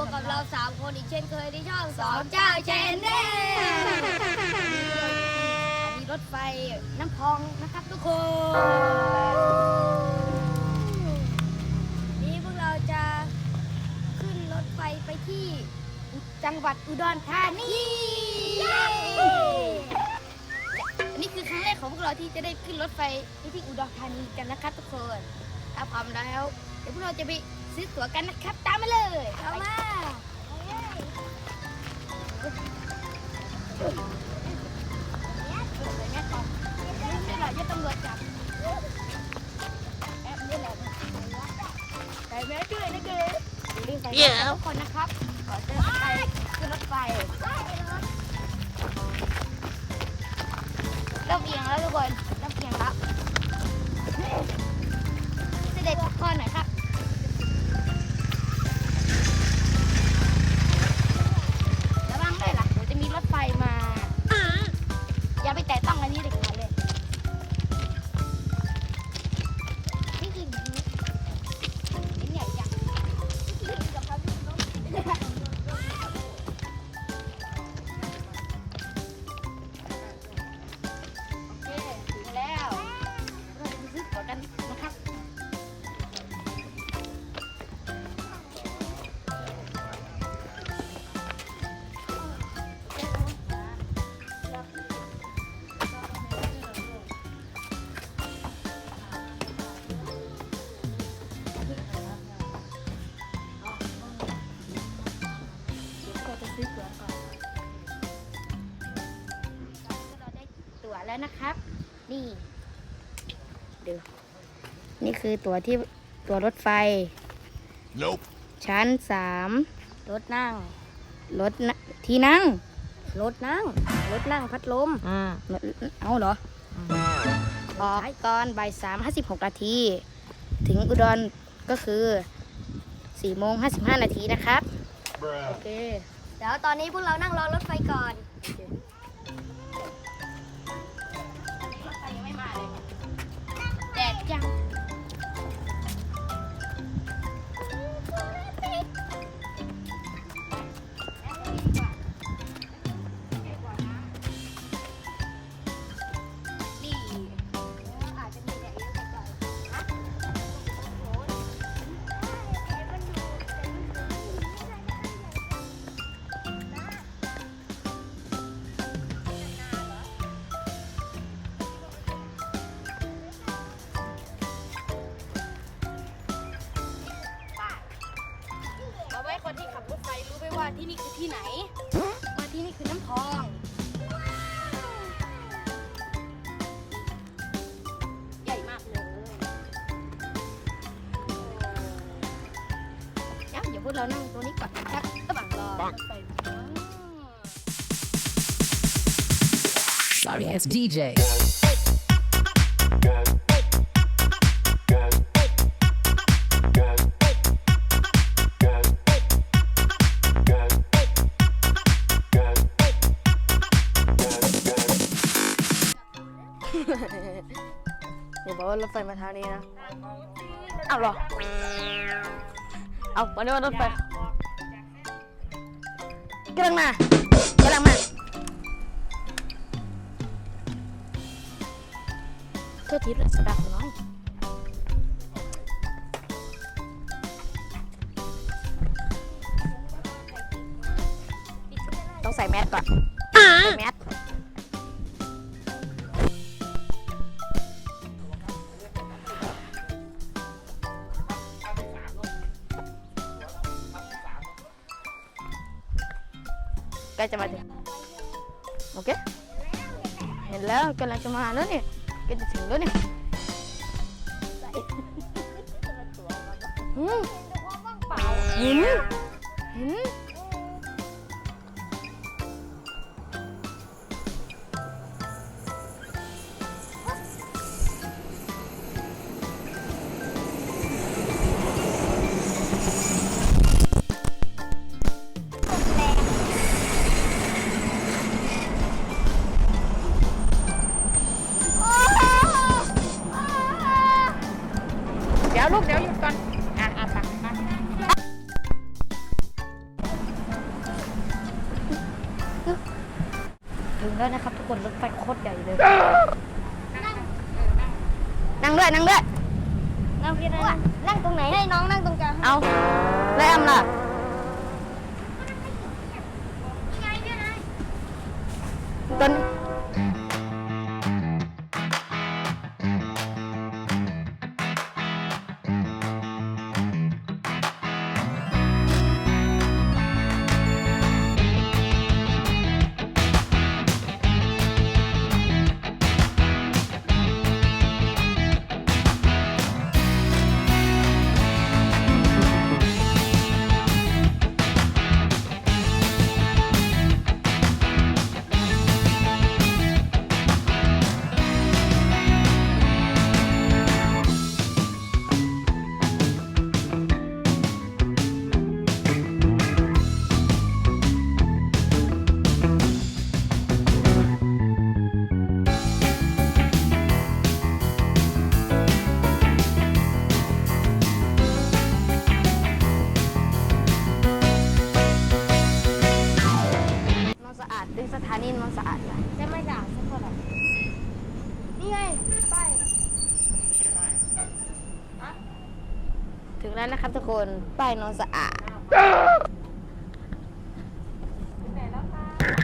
พบกับเราสามคนอีกเช่นเคยในช่องสองเจ้าแชนแนลมีรถไฟน้ำพองนะครับทุกคน นี่พวกเราจะขึ้นรถไฟไปที่จังหวัดอุดรธานีอันนี้คือครั้งแรกของพวกเราที่จะได้ขึ้นรถไฟไปที่อุดรธานีกันนะครับทุกคน ถ้าพร้อมแล้ว เดี๋ยวพวกเราจะไป ซื้อตั๋วกันนะครับ ตามมาเลยเอามานี่แหละที่ตำรวจจับแอบนี่แหละใส่แมสด้วยนะเกย์รีบใส่แมสกันทุกคนนะครับขอเจอกันไปขึ้นรถไฟเริ่มเอียงแล้วทุกคนเริ่มเอียงแล้วเสด็จพ่อหน่อยครับ แล้วนะครับ นี่ดูนี่คือตั๋วที่ตั๋วรถไฟ Nope. ชั้นสามรถนั่ง รถนะที่นั่ง รถนั่ง รถนั่งพัดลม อืมเอาเหรอ ออกตอนบ่ายสามห้าสิบหกนาที ถึงอุดรก็คือสี่โมงห้าสิบห้านาทีนะครับ Bruh. โอเค เดี๋ยวตอนนี้พวกเรานั่งรอรถไฟก่อน นี่คือที่ไหนว่าที่นี่คือน้ำพอง ใหญ่มากเลยเดี๋ยวเดี๋ยวพวกเรานั่งตรงนี้ก่อนนะครับระหว่างรอรถไฟมา Sorry ass DJ วบอกว่ารถไฟมาทางนี้นะเอาเหรอเอาวันนี้ว่ารถไฟกำลังมากำลังมาโทษทีสะดับน้อยต้องใส่แมสก่อนใส่แมส ใกล้จะมาถึงโอเคเห็ ครับทุกคนป้ายนอนสะอาด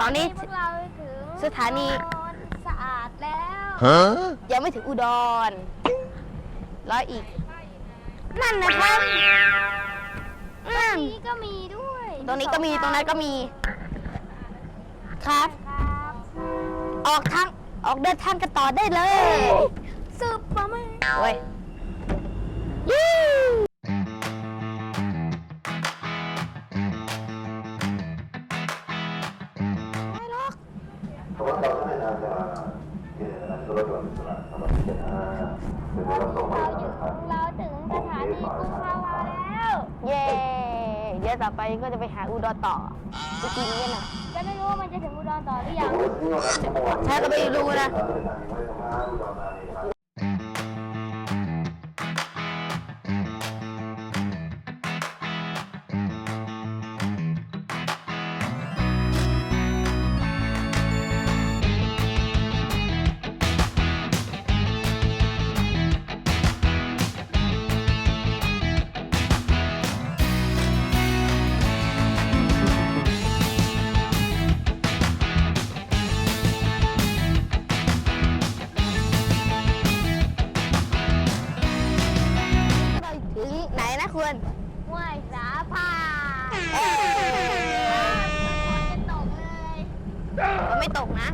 ตอนนี้พวกเราถึงสถานี สะอาดแล้ว Huh? ยังไม่ถึงอุดรแล้วอีก นั่นนะครับนั่นนี่ก็มีด้วยตรงนี้ก็มีตรงนั้นก็มี ครับ ครับออกทางออกเดินทางกันต่อได้เลยซุปเปอร์แมนโอ้ยยู เราถึงสถานีกรุงภาวาแล้ว เย้เดี๋ยวต่อไปก็จะไปหาอุดรต่อจะกินกันนะจะไม่รู้ว่ามันจะถึงอุดรต่อหรือยังใช่ก็ไม่รู้นะ ไหนนะคุณห้วยสาพาเอ้ยจะตกเลยเราไม่ตกนะ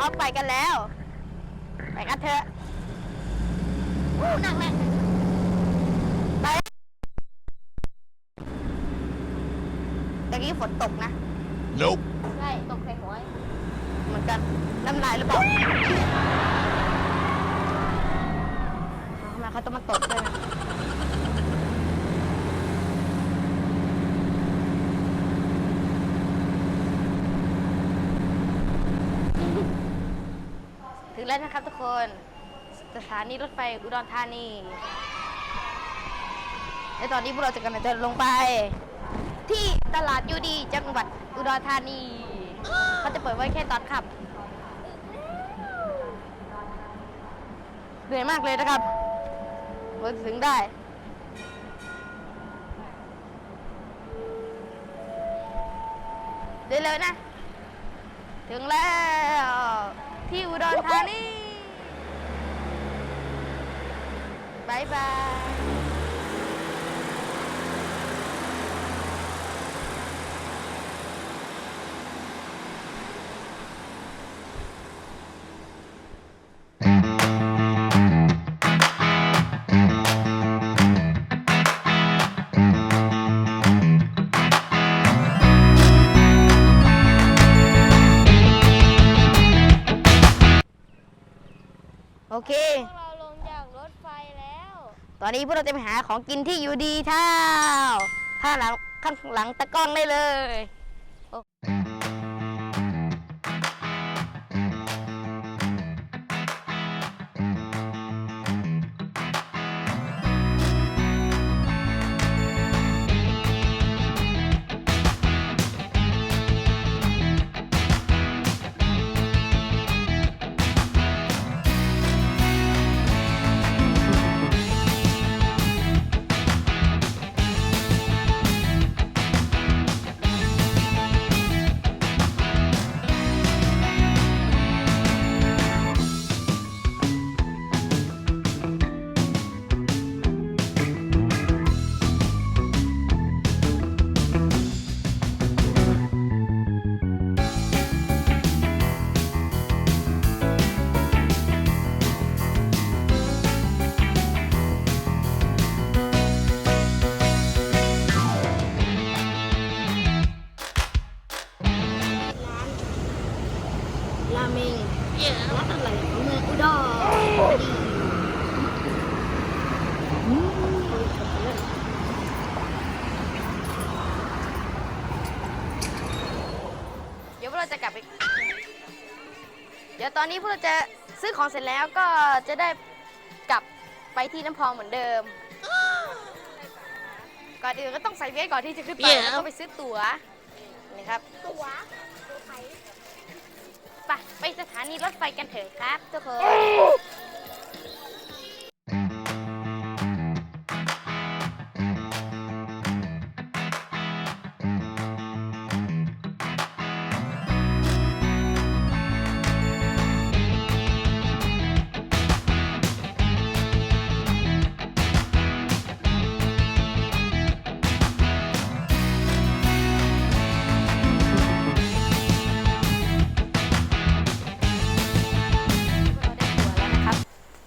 ออกไปกันแล้ว ไปกันเถอะอู้หนักแน่ไปตะกี้ฝนตกนะ Nope. ใช่ตกใส่หัวเหมือนกันน้ำลายหรือเปล่าทำไมเขาต้องมาตกด้วยนะ แล้วนะครับทุกคนสถานีรถไฟอุดรธานีและตอนนี้พวกเราจะกำลังเดินลงไป ที่ตลาดยูดีจังหวัดอุดรธานีเขาจะเปิดไว้แค่ตอนค่ำเหนื่อยมากเลยนะครับกว่าจะถึงได้เร็วๆนะ ถึงแล้ว ที่อุดรธานีบายบาย โอเค พวกเราลงจากรถไฟแล้ว ตอนนี้พวกเราจะไปหาของกินที่อยู่ดีท่าวข้างหลังข้างหลังตะกล้องได้เลย เราจะกลับไป เดี๋ยวตอนนี้พวกเราจะซื้อของเสร็จแล้วก็จะได้กลับไปที่น้ำพองเหมือนเดิม ก่อนอื่นก็ต้องใส่เวทก่อนที่จะขึ้นไปแล้วก็ไปซื้อตั๋วนี่ครับ ตัวตัวไผ่ไปไปสถานีรถไฟกันเถอะครับทุกคน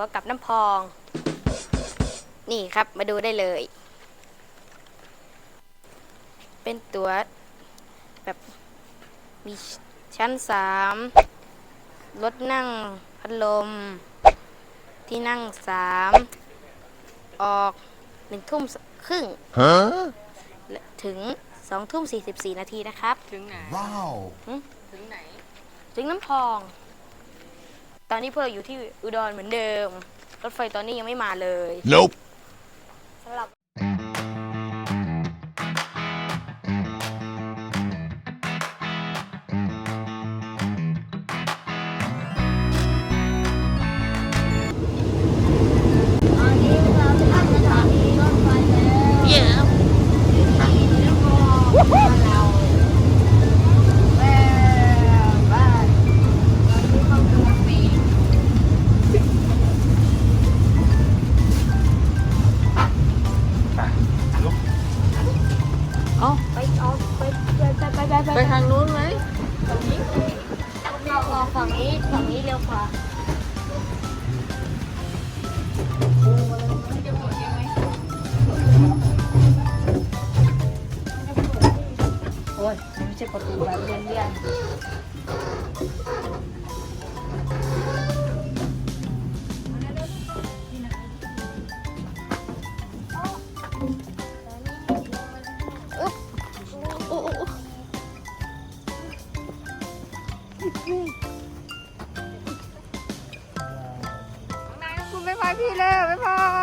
ตั๋วแล้วนะครับตั๋วกลับน้ำพอง นี่ครับมาดูได้เลย เป็นตั๋วแบบมีชั้นสามรถนั่งพัดลม ที่นั่งสามออกหนึ่งทุ่มครึ่ง Huh? และถึงสองทุ่มสี่สิบสี่นาทีนะครับ Wow. ถึงน้ำพอง ตอนนี้พวกเราอยู่ที่อุดรเหมือนเดิม รถไฟตอนนี้ยังไม่มาเลย Nope. สำหรับ ช่ประตูแบบเรียนเรียนอุ๊บอุ๊บอุ๊บนาย